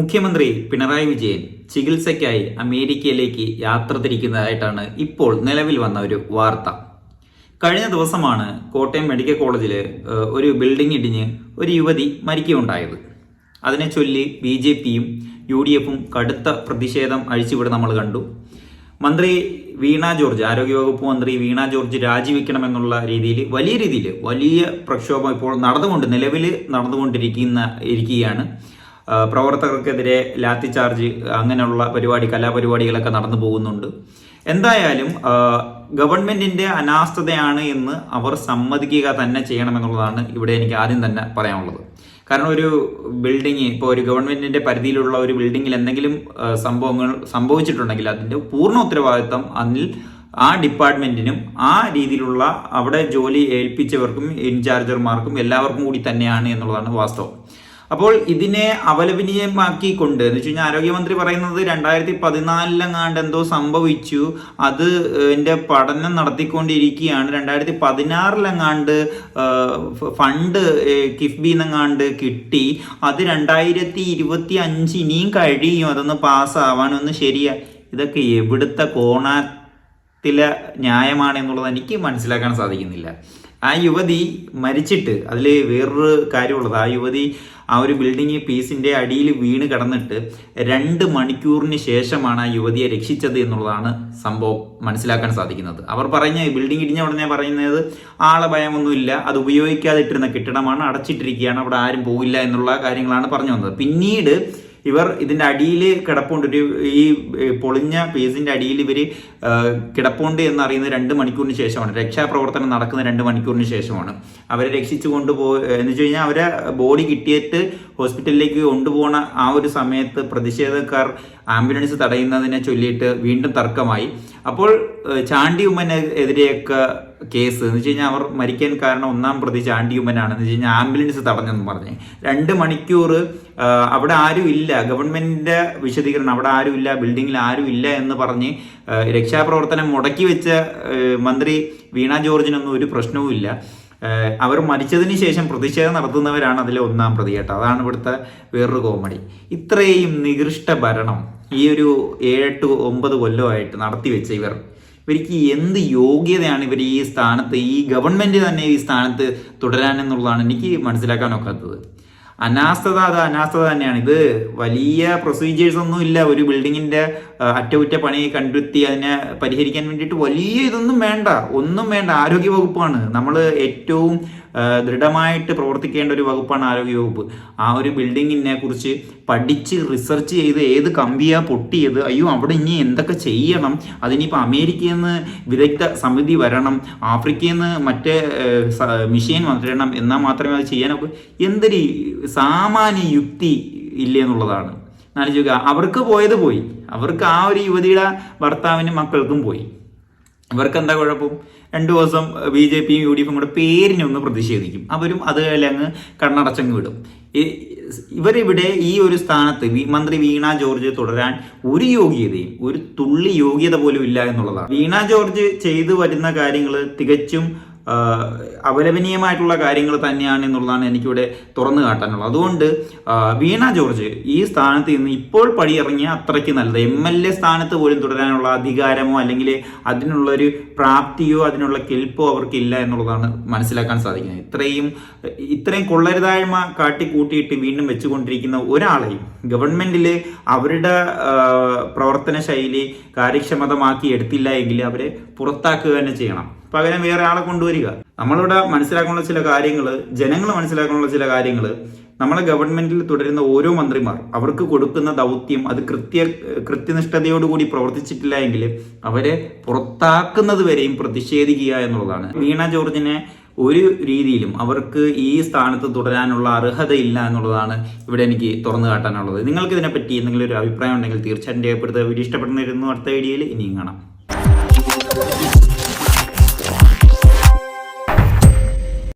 മുഖ്യമന്ത്രി പിണറായി വിജയൻ ചികിത്സയ്ക്കായി അമേരിക്കയിലേക്ക് യാത്ര തിരിക്കുന്നതായിട്ടാണ് ഇപ്പോൾ നിലവിൽ വന്ന ഒരു വാർത്ത. കഴിഞ്ഞ ദിവസമാണ് കോട്ടയം മെഡിക്കൽ കോളേജിൽ ഒരു ബിൽഡിംഗ് ഇടിഞ്ഞ് ഒരു യുവതി മരിക്കുകയുണ്ടായത്. അതിനെ ചൊല്ലി ബി ജെ പിയും യു ഡി എഫും കടുത്ത പ്രതിഷേധം അഴിച്ചുവിടെ നമ്മൾ കണ്ടു. മന്ത്രി വീണ ജോർജ് ആരോഗ്യവകുപ്പ് മന്ത്രി വീണ ജോർജ് രാജിവെക്കണമെന്നുള്ള രീതിയിൽ വലിയ രീതിയിൽ വലിയ പ്രക്ഷോഭം ഇപ്പോൾ നടന്നുകൊണ്ട് നിലവിൽ നടന്നുകൊണ്ടിരിക്കുന്ന ഇരിക്കുകയാണ്. പ്രവർത്തകർക്കെതിരെ ലാത്തി ചാർജ് അങ്ങനെയുള്ള പരിപാടി കലാപരിപാടികളൊക്കെ നടന്നു പോകുന്നുണ്ട്. എന്തായാലും ഗവൺമെന്റിന്റെ അനാസ്ഥതയാണ് എന്ന് അവർ സമ്മതിക്കുക തന്നെ ചെയ്യണമെന്നുള്ളതാണ് ഇവിടെ എനിക്ക് ആദ്യം തന്നെ പറയാനുള്ളത്. കാരണം ഒരു ബിൽഡിംഗ് ഇപ്പോൾ ഒരു ഗവൺമെന്റിന്റെ പരിധിയിലുള്ള ഒരു ബിൽഡിങ്ങിൽ എന്തെങ്കിലും സംഭവങ്ങൾ സംഭവിച്ചിട്ടുണ്ടെങ്കിൽ അതിന്റെ പൂർണ ഉത്തരവാദിത്തം അതിൽ ആ ഡിപ്പാർട്ട്മെന്റിനും ആ രീതിയിലുള്ള അവിടെ ജോലി ഏൽപ്പിച്ചവർക്കും ഇൻചാർജർമാർക്കും എല്ലാവർക്കും കൂടി തന്നെയാണ് എന്നുള്ളതാണ് വാസ്തവം. അപ്പോൾ ഇതിനെ അപലപനീയമാക്കിക്കൊണ്ട് എന്ന് വെച്ച് കഴിഞ്ഞാൽ ആരോഗ്യമന്ത്രി പറയുന്നത് രണ്ടായിരത്തി പതിനാലിലെങ്ങാണ്ട് എന്തോ സംഭവിച്ചു. അത് എന്റെ പഠനം നടത്തിക്കൊണ്ടിരിക്കുകയാണ്. രണ്ടായിരത്തി പതിനാറിലെങ്ങാണ്ട് ഫണ്ട് കിഫ്ബി എന്നെങ്ങാണ്ട് കിട്ടി. അത് രണ്ടായിരത്തി ഇരുപത്തി അഞ്ച് ഇനിയും കഴിയും. അതൊന്ന് പാസ്സാവാൻ ഒന്ന് ശരിയാ. ഇതൊക്കെ എവിടുത്തെ കോണത്തിലെ ന്യായമാണ് എന്നുള്ളത് എനിക്ക് മനസ്സിലാക്കാൻ സാധിക്കുന്നില്ല. ആ യുവതി മരിച്ചിട്ട് അതിൽ വേറൊരു കാര്യമുള്ളത്. ആ യുവതി ആ ഒരു ബിൽഡിംഗ് പീസിന്റെ അടിയിൽ വീണ് കിടന്നിട്ട് രണ്ട് മണിക്കൂറിന് ശേഷമാണ് ആ യുവതിയെ രക്ഷിച്ചത് എന്നുള്ളതാണ് സംഭവം മനസ്സിലാക്കാൻ സാധിക്കുന്നത്. അവർ പറഞ്ഞ ബിൽഡിംഗ് ഇടിഞ്ഞ ഉടനെ പറയുന്നത് ആളെ ഭയമൊന്നുമില്ല അത് ഉപയോഗിക്കാതിട്ടിരുന്ന കെട്ടിടമാണ് അടച്ചിട്ടിരിക്കുകയാണ് അവിടെ ആരും പോകില്ല എന്നുള്ള കാര്യങ്ങളാണ് പറഞ്ഞു വന്നത്. പിന്നീട് ഇവർ ഇതിന്റെ അടിയിൽ കിടപ്പുണ്ട്. ഒരു ഈ പൊളിഞ്ഞ പേസിന്റെ അടിയിൽ ഇവർ കിടപ്പുണ്ട് എന്ന് അറിയുന്നത് രണ്ട് മണിക്കൂറിന് ശേഷമാണ്. രക്ഷാപ്രവർത്തനം നടക്കുന്ന രണ്ട് മണിക്കൂറിന് ശേഷമാണ്. അവരെ രക്ഷിച്ചു കൊണ്ടുപോ എന്ന് വെച്ച് കഴിഞ്ഞാൽ അവരെ ബോഡി കിട്ടിയിട്ട് ഹോസ്പിറ്റലിലേക്ക് കൊണ്ടുപോകുന്ന ആ ഒരു സമയത്ത് പ്രതിഷേധക്കാർ ആംബുലൻസ് തടയുന്നതിനെ ചൊല്ലിയിട്ട് വീണ്ടും തർക്കമായി. അപ്പോൾ ചാണ്ടി ഉമ്മനെതിരെയൊക്കെ കേസ്. എന്ന് വെച്ച് കഴിഞ്ഞാൽ അവർ മരിക്കാൻ കാരണം ഒന്നാം പ്രതി ചാണ്ടി ഉമ്മനാണ്. എന്ന് വെച്ച് കഴിഞ്ഞാൽ ആംബുലൻസ് തടഞ്ഞെന്ന് പറഞ്ഞ്. രണ്ട് മണിക്കൂർ അവിടെ ആരും ഇല്ല. ഗവൺമെന്റിന്റെ വിശദീകരണം അവിടെ ആരും ഇല്ല. ബിൽഡിങ്ങിൽ ആരും ഇല്ല എന്ന് പറഞ്ഞ് രക്ഷാപ്രവർത്തനം മുടക്കി വെച്ച മന്ത്രി വീണ ജോർജിനൊന്നും ഒരു പ്രശ്നവും ഇല്ല. അവർ മരിച്ചതിന് ശേഷം പ്രതിഷേധം നടത്തുന്നവരാണ് അതിലെ ഒന്നാം പ്രതി കേട്ടോ. അതാണ് ഇവിടുത്തെ വേറൊരു കോമഡി. ഇത്രയും നികൃഷ്ട ഭരണം. ഈ ഒരു ഏഴെട്ട് ഒമ്പത് കൊല്ലമായിട്ട് നടത്തി വെച്ച ഇവർ. ഇവർക്ക് എന്ത് യോഗ്യതയാണ് ഇവർ ഈ സ്ഥാനത്ത് ഈ ഗവൺമെന്റ് തന്നെ ഈ സ്ഥാനത്ത് തുടരാനെന്നുള്ളതാണ് എനിക്ക് മനസ്സിലാക്കാൻ ഒക്കാത്തത്. അനാസ്ഥത അത് അനാസ്ഥത തന്നെയാണ്. ഇത് വലിയ പ്രൊസീജിയേഴ്സ് ഒന്നും ഇല്ല. ഒരു ബിൽഡിങ്ങിന്റെ അറ്റകുറ്റ പണി കണ്ടെത്തി അതിനെ പരിഹരിക്കാൻ വേണ്ടിയിട്ട് വലിയ ഇതൊന്നും വേണ്ട. ഒന്നും വേണ്ട. ആരോഗ്യ വകുപ്പാണ് നമ്മൾ ഏറ്റവും ദൃഢമായിട്ട് പ്രവർത്തിക്കേണ്ട ഒരു വകുപ്പാണ് ആരോഗ്യ വകുപ്പ് ആ ഒരു ബിൽഡിങ്ങിനെ കുറിച്ച് പഠിച്ച് റിസർച്ച് ചെയ്ത് ഏത് കമ്പിയാണ് പൊട്ടിയത് അയ്യോ അവിടെ ഇനി എന്തൊക്കെ ചെയ്യണം അതിനിപ്പോൾ അമേരിക്കയിൽ നിന്ന് വിദഗ്ധ സമിതി വരണം ആഫ്രിക്കയിൽ നിന്ന് മറ്റേ മിഷീൻ വരണം എന്നാൽ മാത്രമേ അത് ചെയ്യാനൊക്കെ എന്തൊരു സാമാന്യ യുക്തി ഇല്ലേ എന്നുള്ളതാണ്. ആലോചിക്കുക അവർക്ക് പോയത് പോയി. അവർക്ക് ആ ഒരു യുവതിയുടെ ഭർത്താവിനും മക്കൾക്കും പോയി. ഇവർക്ക് എന്താ കുഴപ്പം? രണ്ടു ദിവസം ബി ജെ പിയും യു ഡി എഫും കൂടെ പേരിനെ ഒന്ന് പ്രതിഷേധിക്കും. അവരും അത് അങ്ങ് കണ്ണടച്ചങ്ങ് വിടും. ഇവരിവിടെ ഈ ഒരു സ്ഥാനത്ത് മന്ത്രി വീണ ജോർജ് തുടരാൻ ഒരു യോഗ്യതയും ഒരു തുള്ളി യോഗ്യത പോലും ഇല്ല എന്നുള്ളതാണ്. വീണ ജോർജ് ചെയ്തു വരുന്ന കാര്യങ്ങൾ തികച്ചും അപലപനീയമായിട്ടുള്ള കാര്യങ്ങൾ തന്നെയാണ് എന്നുള്ളതാണ് എനിക്കിവിടെ തുറന്നു കാട്ടാനുള്ളത്. അതുകൊണ്ട് വീണ ജോർജ് ഈ സ്ഥാനത്ത് നിന്ന് ഇപ്പോൾ പടിയിറങ്ങിയ അത്രയ്ക്ക് നല്ലത്. എം എൽ എ സ്ഥാനത്ത് പോലും തുടരാനുള്ള അധികാരമോ അല്ലെങ്കിൽ അതിനുള്ളൊരു പ്രാപ്തിയോ അതിനുള്ള കെൽപ്പോ അവർക്കില്ല എന്നുള്ളതാണ് മനസ്സിലാക്കാൻ സാധിക്കുന്നത്. ഇത്രയും ഇത്രയും കൊള്ളരുതായ്മ കാട്ടിക്കൂട്ടിയിട്ട് വീണ്ടും വെച്ചുകൊണ്ടിരിക്കുന്ന ഒരാളെയും ഗവൺമെന്റിൽ അവരുടെ പ്രവർത്തന ശൈലി കാര്യക്ഷമതമാക്കി എടുത്തില്ല എങ്കിൽ അവരെ പുറത്താക്കുക തന്നെ ചെയ്യണം. പകരം വേറെ ആളെ കൊണ്ടുവരിക. നമ്മളിവിടെ മനസ്സിലാക്കാനുള്ള ചില കാര്യങ്ങൾ ജനങ്ങൾ മനസ്സിലാക്കാനുള്ള ചില കാര്യങ്ങൾ നമ്മളെ ഗവൺമെന്റിൽ തുടരുന്ന ഓരോ മന്ത്രിമാർ അവർക്ക് കൊടുക്കുന്ന ദൗത്യം അത് കൃത്യ കൃത്യനിഷ്ഠതയോടുകൂടി പ്രവർത്തിച്ചിട്ടില്ല എങ്കിൽ അവരെ പുറത്താക്കുന്നത് വരെയും പ്രതിഷേധിക്കുക എന്നുള്ളതാണ്. വീണ ജോർജിനെ ഒരു രീതിയിലും അവർക്ക് ഈ സ്ഥാനത്ത് തുടരാനുള്ള അർഹതയില്ല എന്നുള്ളതാണ് ഇവിടെ എനിക്ക് തുറന്നു കാട്ടാനുള്ളത്. നിങ്ങൾക്ക് ഇതിനെപ്പറ്റി എന്തെങ്കിലും ഒരു അഭിപ്രായം ഉണ്ടെങ്കിൽ തീർച്ചയായിട്ടും രേഖപ്പെടുത്തുക. വീഡിയോ ഇഷ്ടപ്പെടുന്നിരുന്നു അടുത്ത വീഡിയോയിൽ ഇനിയും കാണാം.